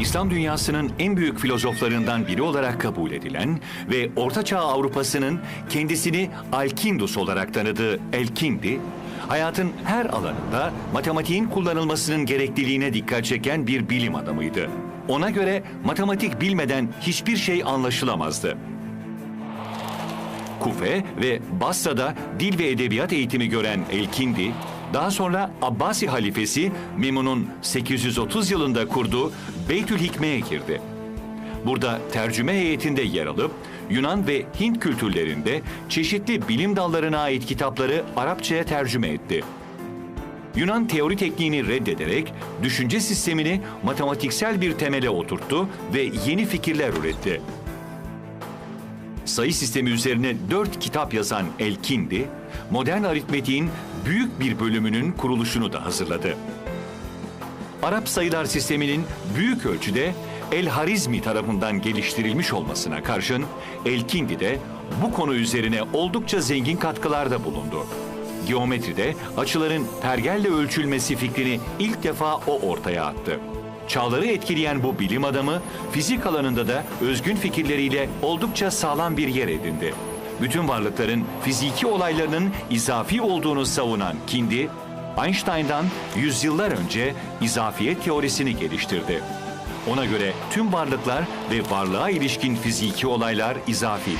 İslam dünyasının en büyük filozoflarından biri olarak kabul edilen ve Ortaçağ Avrupa'sının kendisini Alkindus olarak tanıdığı Elkindi, hayatın her alanında matematiğin kullanılmasının gerekliliğine dikkat çeken bir bilim adamıydı. Ona göre matematik bilmeden hiçbir şey anlaşılamazdı. Kufe ve Basra'da dil ve edebiyat eğitimi gören Elkindi, daha sonra Abbasi halifesi Memun'un 830 yılında kurduğu Beytül Hikme'ye girdi. Burada tercüme heyetinde yer alıp Yunan ve Hint kültürlerinde çeşitli bilim dallarına ait kitapları Arapçaya tercüme etti. Yunan teori tekniğini reddederek düşünce sistemini matematiksel bir temele oturttu ve yeni fikirler üretti. Sayı sistemi üzerine dört kitap yazan Elkindi, modern aritmetiğin büyük bir bölümünün kuruluşunu da hazırladı. Arap sayılar sisteminin büyük ölçüde El-Harizmi tarafından geliştirilmiş olmasına karşın Elkindi de bu konu üzerine oldukça zengin katkılarda bulundu. Geometride açıların pergelle ölçülmesi fikrini ilk defa o ortaya attı. Çağları etkileyen bu bilim adamı fizik alanında da özgün fikirleriyle oldukça sağlam bir yer edindi. Bütün varlıkların fiziki olaylarının izafi olduğunu savunan Kindi, Einstein'dan yüzyıllar önce izafiyet teorisini geliştirdi. Ona göre tüm varlıklar ve varlığa ilişkin fiziki olaylar izafidir.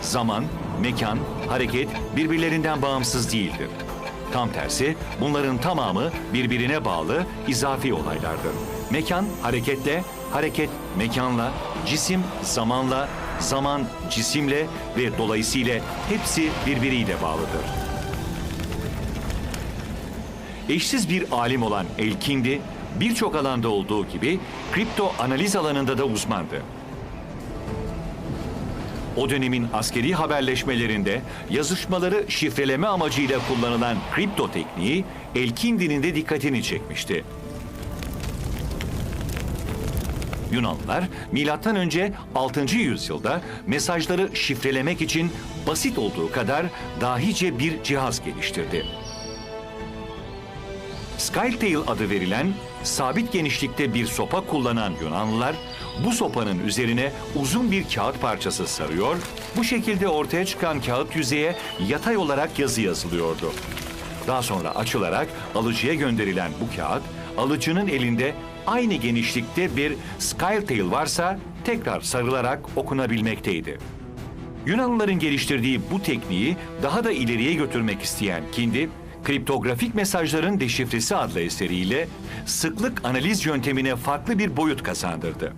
Zaman, mekan, hareket birbirlerinden bağımsız değildir. Tam tersi bunların tamamı birbirine bağlı izafi olaylardır. Mekan hareketle, hareket mekanla, cisim zamanla, zaman cisimle ve dolayısıyla hepsi birbiriyle bağlıdır. Eşsiz bir alim olan Elkindi, birçok alanda olduğu gibi kripto analiz alanında da uzmandı. O dönemin askeri haberleşmelerinde yazışmaları şifreleme amacıyla kullanılan kripto tekniği Elkindi'nin de dikkatini çekmişti. Yunanlılar milattan önce 6. yüzyılda mesajları şifrelemek için basit olduğu kadar dahice bir cihaz geliştirdi. Skytail adı verilen sabit genişlikte bir sopa kullanan Yunanlılar bu sopanın üzerine uzun bir kağıt parçası sarıyor, bu şekilde ortaya çıkan kağıt yüzeye yatay olarak yazı yazılıyordu. Daha sonra açılarak alıcıya gönderilen bu kağıt, alıcının elinde aynı genişlikte bir Skytail varsa tekrar sarılarak okunabilmekteydi. Yunanlıların geliştirdiği bu tekniği daha da ileriye götürmek isteyen Kindi, Kriptografik Mesajların Deşifresi adlı eseriyle sıklık analiz yöntemine farklı bir boyut kazandırdı.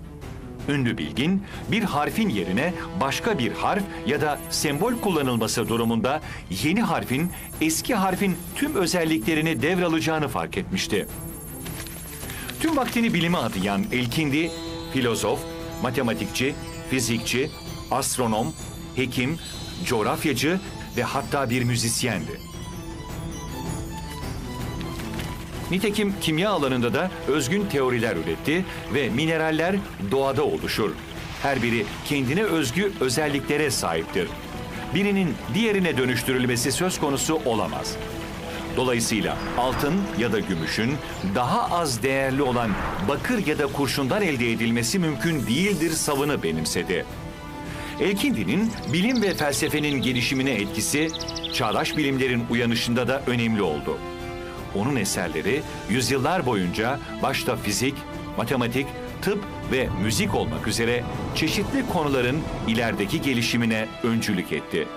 Ünlü bilgin bir harfin yerine başka bir harf ya da sembol kullanılması durumunda yeni harfin eski harfin tüm özelliklerini devralacağını fark etmişti. Tüm vaktini bilime adayan Elkindi, filozof, matematikçi, fizikçi, astronom, hekim, coğrafyacı ve hatta bir müzisyendi. Nitekim kimya alanında da özgün teoriler üretti ve mineraller doğada oluşur. Her biri kendine özgü özelliklere sahiptir. Birinin diğerine dönüştürülmesi söz konusu olamaz. Dolayısıyla altın ya da gümüşün daha az değerli olan bakır ya da kurşundan elde edilmesi mümkün değildir savını benimsedi. Elkindi'nin bilim ve felsefenin gelişimine etkisi çağdaş bilimlerin uyanışında da önemli oldu. Onun eserleri yüzyıllar boyunca başta fizik, matematik, tıp ve müzik olmak üzere çeşitli konuların ilerideki gelişimine öncülük etti.